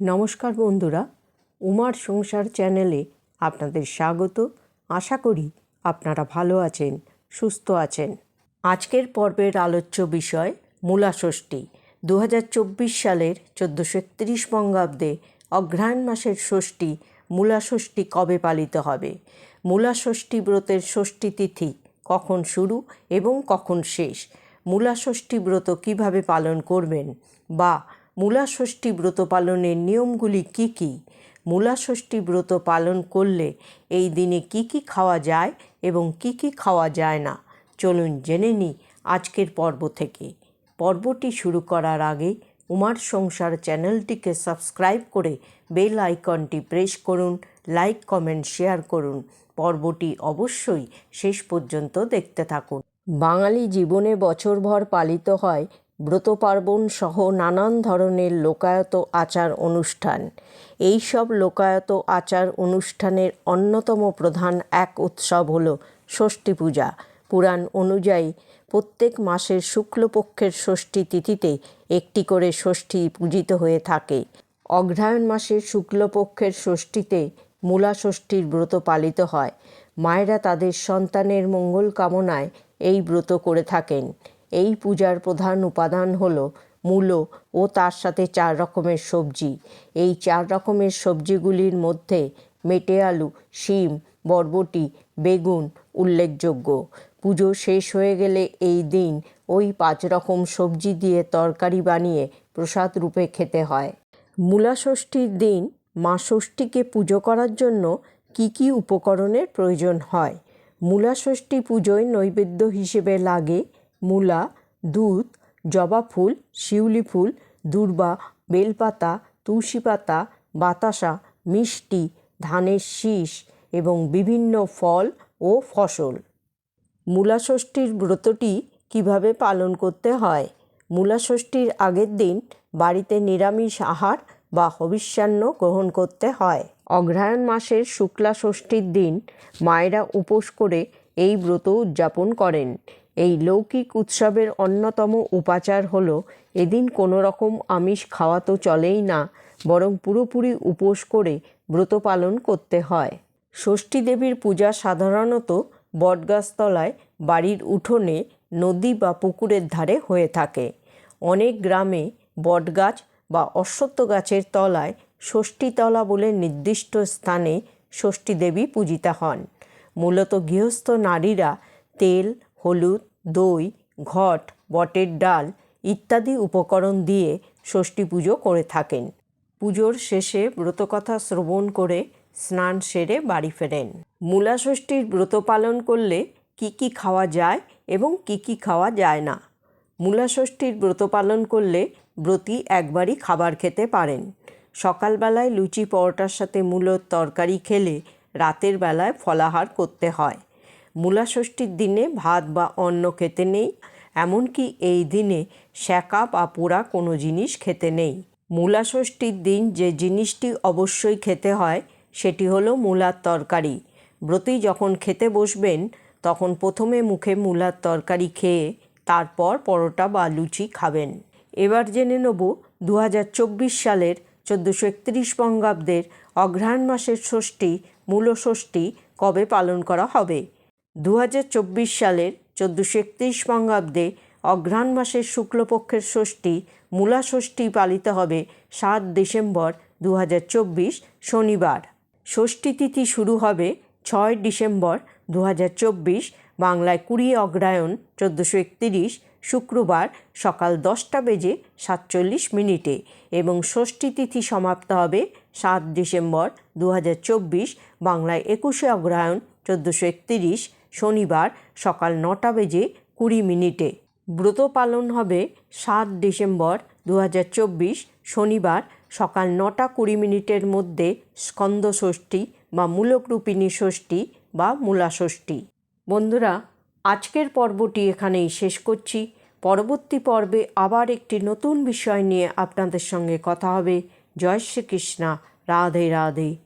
নমস্কার বন্ধুরা, উমার সংসার চ্যানেলে আপনাদের স্বাগত। আশা করি আপনারা ভালো আছেন, সুস্থ আছেন। আজকের পর্বের আলোচ্য বিষয় মূলাষষ্ঠী। দু চব্বিশ সালের চোদ্দোশো একত্রিশ বঙ্গাব্দে অঘ্রায়ণ মাসের ষষ্ঠী মূলাষষ্ঠী কবে পালিত হবে? মূলাষষ্ঠী ব্রতের ষষ্ঠী তিথি কখন শুরু এবং কখন শেষ? মূলাষষ্ঠী ব্রত কীভাবে পালন করবেন বা মূলাষষ্ঠী ব্রত পালনের নিয়মগুলি কি কি? মূলাষষ্ঠী ব্রত পালন করলে এই দিনে কি কি খাওয়া যায় এবং কি কি খাওয়া যায় না? চলুন জেনে নিই আজকের পর্ব থেকে। পর্বটি শুরু করার আগে উমার সংসার চ্যানেলটিকে সাবস্ক্রাইব করে বেল আইকনটি প্রেস করুন, লাইক, কমেন্ট, শেয়ার করুন। পর্বটি অবশ্যই শেষ পর্যন্ত দেখতে থাকুন। বাঙালি জীবনে বছরভর পালিত হয় ব্রত পার্বণ সহ নানান ধরনের লোকায়ত আচার অনুষ্ঠান। এই সব লোকায়ত আচার অনুষ্ঠানের অন্যতম প্রধান এক উৎসব হল ষষ্ঠী পূজা। পুরাণ অনুযায়ী প্রত্যেক মাসের শুক্লপক্ষের ষষ্ঠী তিথিতে একটি করে ষষ্ঠী পূজিত হয়ে থাকে। অগ্রহায়ণ মাসের শুক্লপক্ষের ষষ্ঠীতে মূলা ষষ্ঠীর ব্রত পালিত হয়। মায়েরা তাদের সন্তানের মঙ্গল কামনায় এই ব্রত করে থাকেন। এই পূজার প্রধান উপাদান হল মূলো ও তার সাথে চার রকমের সবজি। এই চার রকমের সবজিগুলির মধ্যে মেটে আলু, শিম, বরবটি, বেগুন উল্লেখযোগ্য। পুজো শেষ হয়ে গেলে এই দিন ওই পাঁচ রকম সবজি দিয়ে তরকারি বানিয়ে প্রসাদ রূপে খেতে হয়। মূলা ষষ্ঠীর দিন মা ষষ্ঠীকে পুজো করার জন্য কি কি উপকরণের প্রয়োজন হয়? মূলা ষষ্ঠী পুজোয় নৈবেদ্য হিসেবে লাগে মূলা, দুধ, জবা ফুল, শিউলি ফুল, দূর্বা, বেলপাতা তুলসী পাতা বাতাসা, মিষ্টি, ধানের শীষ এবং বিভিন্ন ফল ও ফসল। মূলাষষ্ঠীর ব্রতটি কীভাবে পালন করতে হয়? মূলাষষ্ঠীর আগের দিন বাড়িতে নিরামিষ আহার বা হবিষ্যান্ন গ্রহণ করতে হয়। অগ্রহায়ণ মাসের শুক্লা ষষ্ঠীর দিন মায়েরা উপোস করে এই ব্রত উদযাপন করেন। এই লৌকিক উৎসবের অন্যতম উপাচার হল, এদিন কোনো রকম আমিষ খাওয়া তো চলেই না, বরং পুরোপুরি উপোস করে ব্রত পালন করতে হয়। ষষ্ঠী দেবীর পূজা সাধারণত বটগাছতলায় বাড়ির উঠোনে, নদী বা পুকুরের ধারে হয়ে থাকে। অনেক গ্রামে বটগাছ বা অশ্বত্থ গাছের তলায় ষষ্ঠীতলা বলে নির্দিষ্ট স্থানে ষষ্ঠী দেবী পূজিতা হন। মূলত গৃহস্থ নারীরা তেল হলুদ, দই, ঘট, বটের ডাল ইত্যাদি উপকরণ দিয়ে ষষ্ঠী পুজো করে থাকেন। পুজোর শেষে ব্রতকথা শ্রবণ করে স্নান সেরে বাড়ি ফেরেন। মূলা ষষ্ঠীর ব্রত পালন করলে কি কি খাওয়া যায় এবং কি কি খাওয়া যায় না? মূলা ষষ্ঠীর ব্রত পালন করলে ব্রতী একবারই খাবার খেতে পারেন। সকালবেলায় লুচি, পরোটার সাথে মূলোর তরকারি খেলে রাতের বেলায় ফলাহার করতে হয়। মূলা ষষ্ঠীর দিনে ভাত বা অন্ন খেতে নেই, এমনকি এই দিনে শ্যাকা বা পোড়া কোনো জিনিস খেতে নেই। মূলা ষষ্ঠীর দিন যে জিনিসটি অবশ্যই খেতে হয়, সেটি হলো মূলার তরকারি। ব্রতী যখন খেতে বসবেন, তখন প্রথমে মুখে মূলার তরকারি খেয়ে তারপর পরোটা বা লুচি খাবেন। এবার জেনে নেব দু হাজার চব্বিশ সালের চোদ্দোশো একত্রিশ বঙ্গাব্দের অঘ্রাণ মাসের ষষ্ঠী মূল ষষ্ঠী কবে পালন করা হবে। দু হাজার চব্বিশ সালের চোদ্দোশো একত্রিশ বঙ্গাব্দে অঘ্রাণ মাসের শুক্লপক্ষের ষষ্ঠী মূলা ষষ্ঠী পালিত হবে সাত ডিসেম্বর দু হাজার চব্বিশ শনিবার। ষষ্ঠী তিথি শুরু হবে ছয় ডিসেম্বর দু হাজার চব্বিশ বাংলায় কুড়ি অগ্রায়ণ চোদ্দোশো একতিরিশ শুক্রবার সকাল দশটা বেজে সাতচল্লিশ মিনিটে এবং ষষ্ঠী তিথি সমাপ্ত হবে সাত ডিসেম্বর দু হাজার চব্বিশ বাংলায় একুশে অগ্রায়ণ চোদ্দোশো একতিরিশ শনিবার সকাল নটা বেজে কুড়ি মিনিটে। ব্রত পালন হবে সাত ডিসেম্বর দু হাজার চব্বিশ শনিবার সকাল নটা কুড়ি মিনিটের মধ্যে স্কন্দ ষষ্ঠী বা মূলকরূপিণী ষষ্ঠী বা মূলা ষষ্ঠী। বন্ধুরা, আজকের পর্বটি এখানেই শেষ করছি। পরবর্তী পর্বে আবার একটি নতুন বিষয় নিয়ে আপনাদের সঙ্গে কথা হবে। জয় শ্রীকৃষ্ণা। রাধে রাধে।